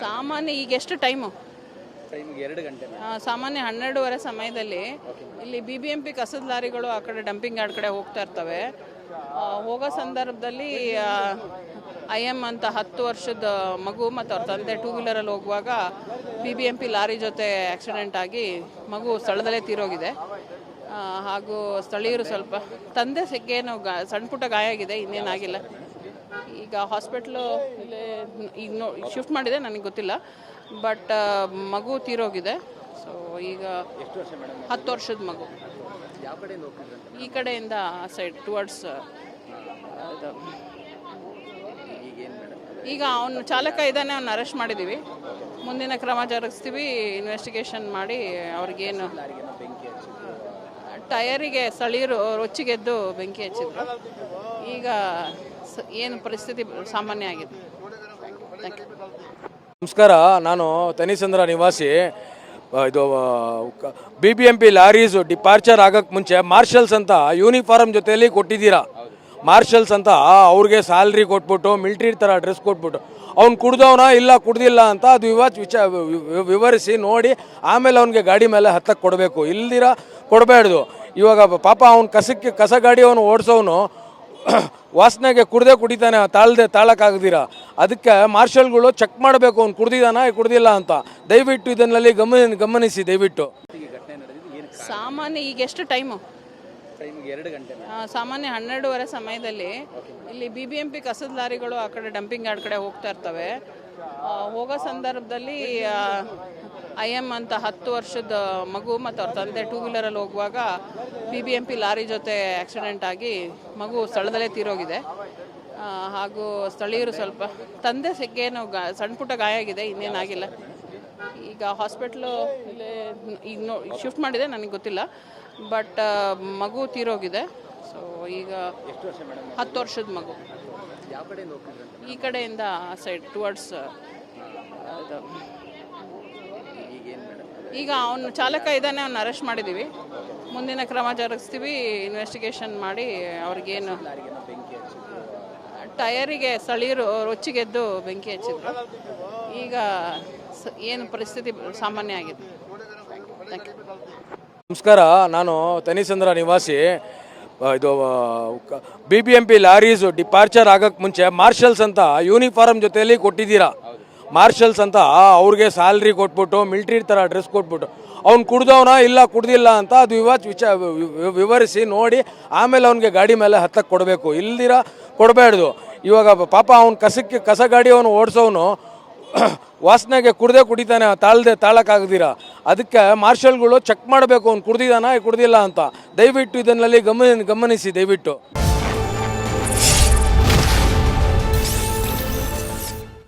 ಸಾಮಾನ್ಯ ಈಗ ಎಷ್ಟು ಟೈಮು ಸಾಮಾನ್ಯ ಹನ್ನೆರಡೂವರೆ ಸಮಯದಲ್ಲಿ ಇಲ್ಲಿ ಬಿ ಬಿ ಎಂ ಪಿ ಕಸದ ಲಾರಿಗಳು ಆ ಕಡೆ ಡಂಪಿಂಗ್ ಯಾರ್ಡ್ ಕಡೆ ಹೋಗ್ತಾ ಇರ್ತವೆ. ಹೋಗೋ ಸಂದರ್ಭದಲ್ಲಿ ಐ ಎಂ ಅಂತ ಹತ್ತು ವರ್ಷದ ಮಗು ಮತ್ತು ಅವ್ರ ತಂದೆ ಟೂ ವೀಲರಲ್ಲಿ ಹೋಗುವಾಗ B B M P lorry ಜೊತೆ ಆಕ್ಸಿಡೆಂಟ್ ಆಗಿ ಮಗು ಸ್ಥಳದಲ್ಲೇ ತೀರೋಗಿದೆ. ಹಾಗೂ ಸ್ಥಳೀಯರು ಸ್ವಲ್ಪ ತಂದೆ ಸಿಕ್ಕೇನು ಗಾ ಸಣ್ಣ ಪುಟ್ಟ ಗಾಯ ಆಗಿದೆ ಇನ್ನೇನಾಗಿಲ್ಲ. ಈಗ ಹಾಸ್ಪಿಟ್ಲು ಈಗ ನೋ ಶಿಫ್ಟ್ ಮಾಡಿದೆ, ನನಗೆ ಗೊತ್ತಿಲ್ಲ. ಬಟ್ ಮಗು ತೀರೋಗಿದೆ. ಸೊ ಈಗ ಹತ್ತು ವರ್ಷದ ಮಗು. ಈ ಕಡೆಯಿಂದ ಆ ಸೈಡ್ ಟುವರ್ಡ್ಸ್ ಈಗ ಅವನು ಚಾಲಕ ಇದ್ದಾನೆ, ಅವ್ನು ಅರೆಸ್ಟ್ ಮಾಡಿದ್ದೀವಿ ಮುಂದಿನ ಕ್ರಮ ಜರುಗಿಸ್ತೀವಿ ಇನ್ವೆಸ್ಟಿಗೇಷನ್ ಮಾಡಿ ಅವ್ರಿಗೇನು ಟಯರಿಗೆ ಸ್ಥಳೀಯರು ರೊಚ್ಚಿಗೆದ್ದು ಬೆಂಕಿ ಹಚ್ಚಿದ್ರು. ಈಗ ಏನು ಪರಿಸ್ಥಿತಿ ಸಾಮಾನ್ಯ ಆಗಿದೆ. ನಮಸ್ಕಾರ, ನಾನು ತನಿಸಂದ್ರ ನಿವಾಸಿ. ಇದು B B M P lorries departure ಆಗಕ್ಕೆ ಮುಂಚೆ ಮಾರ್ಷಲ್ಸ್ ಅಂತ ಯೂನಿಫಾರ್ಮ್ ಜೊತೆಯಲ್ಲಿ ಕೊಟ್ಟಿದ್ದೀರಾ? ಮಾರ್ಷಲ್ಸ್ ಅಂತ ಅವ್ರಿಗೆ ಸ್ಯಾಲ್ರಿ ಕೊಟ್ಬಿಟ್ಟು, ಮಿಲ್ಟ್ರಿ ಥರ ಡ್ರೆಸ್ ಕೊಟ್ಬಿಟ್ಟು, ಅವ್ನು ಕುಡ್ದವನ ಇಲ್ಲ ಕುಡ್ದಿಲ್ಲ ಅಂತ ಅದು ವಿವಾಚ ವಿಚ ವಿವರಿಸಿ ನೋಡಿ, ಆಮೇಲೆ ಅವ್ನಿಗೆ ಗಾಡಿ ಮೇಲೆ ಹತ್ತಕ್ಕೆ ಕೊಡಬೇಕು. ಇಲ್ದಿರ ಕೊಡಬೇಡ್ದು ಇವಾಗ ಪಾಪ ಅವ್ನು ಕಸಕ್ಕೆ ಕಸ ಗಾಡಿ ಅವನು ಓಡಿಸೋನು ವಾಸನೆಗೆ ಕುಡ್ದೆ ಕುಡಿತಾನೆ ತಾಳ್ದೆ ತಾಳಕ್ಕಾಗದಿರ. ಅದಕ್ಕೆ ಮಾರ್ಷಲ್ಗಳು ಚೆಕ್ ಮಾಡಬೇಕು ಅವ್ನು ಕುಡ್ದಿದಾನ ಕುಡ್ದಿಲ್ಲ ಅಂತ. ದಯವಿಟ್ಟು ಇದನ್ನಲ್ಲಿ ಗಮನ ಗಮನಿಸಿ ದಯವಿಟ್ಟು. ಸಾಮಾನ್ಯ ಈಗ ಎಷ್ಟು ಟೈಮು ಸಾಮಾನ್ಯ ಹನ್ನೆರಡೂವರೆ ಸಮಯದಲ್ಲಿ ಇಲ್ಲಿ ಬಿ ಬಿ ಎಂ ಪಿ ಕಸದ ಲಾರಿಗಳು ಆ ಕಡೆ ಡಂಪಿಂಗ್ ಯಾರ್ಡ್ ಕಡೆ ಹೋಗ್ತಾ ಇರ್ತವೆ. ಹೋಗೋ ಸಂದರ್ಭದಲ್ಲಿ ಐ ಎಂ ಅಂತ ಹತ್ತು ವರ್ಷದ ಮಗು ಮತ್ತು ಅವ್ರ ತಂದೆ ಟೂ ವೀಲರಲ್ಲಿ ಹೋಗುವಾಗ B B M P lorry ಜೊತೆ ಆಕ್ಸಿಡೆಂಟ್ ಆಗಿ ಮಗು ಸ್ಥಳದಲ್ಲೇ ತೀರೋಗಿದೆ. ಹಾಗೂ ಸ್ಥಳೀಯರು ಸ್ವಲ್ಪ, ತಂದೆ ಸಿಕ್ಕೇನು ಗಾ, ಸಣ್ಣ ಪುಟ್ಟ ಗಾಯ ಆಗಿದೆ ಇನ್ನೇನಾಗಿಲ್ಲ ಈಗ ಹಾಸ್ಪಿಟ್ಲು ಇಲ್ಲೇ ಈಗ ನೋ ಶಿಫ್ಟ್ ಮಾಡಿದೆ, ನನಗೆ ಗೊತ್ತಿಲ್ಲ. ಬಟ್ ಮಗು ತೀರೋಗಿದೆ. ಸೊ ಈಗ ಹತ್ತು ವರ್ಷದ ಮಗು. ಈ ಕಡೆಯಿಂದ ಸೈಡ್ ಟುವರ್ಡ್ಸ್ ಈಗ ಅವನು ಚಾಲಕ ಇದ್ದಾನೆ, ಅವ್ನ ಅರೆಸ್ಟ್ ಮಾಡಿದ್ದೀವಿ ಮುಂದಿನ ಕ್ರಮ ಜರುಗಿಸ್ತೀವಿ ಇನ್ವೆಸ್ಟಿಗೇಷನ್ ಮಾಡಿ ಅವ್ರಿಗೇನು ಟಯರಿಗೆ ಸ್ಥಳೀಯರು ರೊಚ್ಚಿಗೆದ್ದು ಬೆಂಕಿ ಹಚ್ಚಿದ್ರು. ಈಗ ಏನು ಪರಿಸ್ಥಿತಿ ಸಾಮಾನ್ಯ ಆಗಿದೆ. ನಮಸ್ಕಾರ, ನಾನು ತನಿಸಂದ್ರ ನಿವಾಸಿ. ಇದು B B M P lorries departure ಆಗೋಕ್ಕೆ ಮುಂಚೆ ಮಾರ್ಷಲ್ಸ್ ಅಂತ ಯೂನಿಫಾರ್ಮ್ ಜೊತೆಯಲ್ಲಿ ಕೊಟ್ಟಿದ್ದೀರಾ? ಮಾರ್ಷಲ್ಸ್ ಅಂತ ಅವ್ರಿಗೆ ಸ್ಯಾಲ್ರಿ ಕೊಟ್ಬಿಟ್ಟು, ಮಿಲ್ಟ್ರಿ ಥರ ಡ್ರೆಸ್ ಕೊಟ್ಬಿಟ್ಟು, ಅವ್ನು ಕುಡ್ದವನ ಇಲ್ಲ ಕುಡ್ದಿಲ್ಲ ಅಂತ ಅದು ವಿವಾಚ್ ವಿಚ ವಿವರಿಸಿ ನೋಡಿ, ಆಮೇಲೆ ಅವ್ನಿಗೆ ಗಾಡಿ ಮೇಲೆ ಹತ್ತಕ್ಕೆ ಕೊಡಬೇಕು. ಇಲ್ದಿರ ಕೊಡಬೇಡ್ದು ಇವಾಗ ಪಾಪ ಅವ್ನು ಕಸಕ್ಕೆ, ಕಸ ಗಾಡಿ ಅವನು ಓಡಿಸೋನು ವಾಸನೆಗೆ ಕುಡ್ದೆ ಕುಡಿತಾನೆ, ತಾಳ್ದೆ, ತಾಳಕ್ಕಾಗದಿರ. ಅದಕ್ಕೆ ಮಾರ್ಷಲ್ಗಳು ಚೆಕ್ ಮಾಡಬೇಕು, ಅವ್ನು ಕುಡ್ದಿದಾನ, ಕುಡ್ದಿಲ್ಲ ಅಂತ. ದಯವಿಟ್ಟು ಇದನ್ನಲ್ಲಿ ಗಮನ, ಗಮನಿಸಿ, ದಯವಿಟ್ಟು.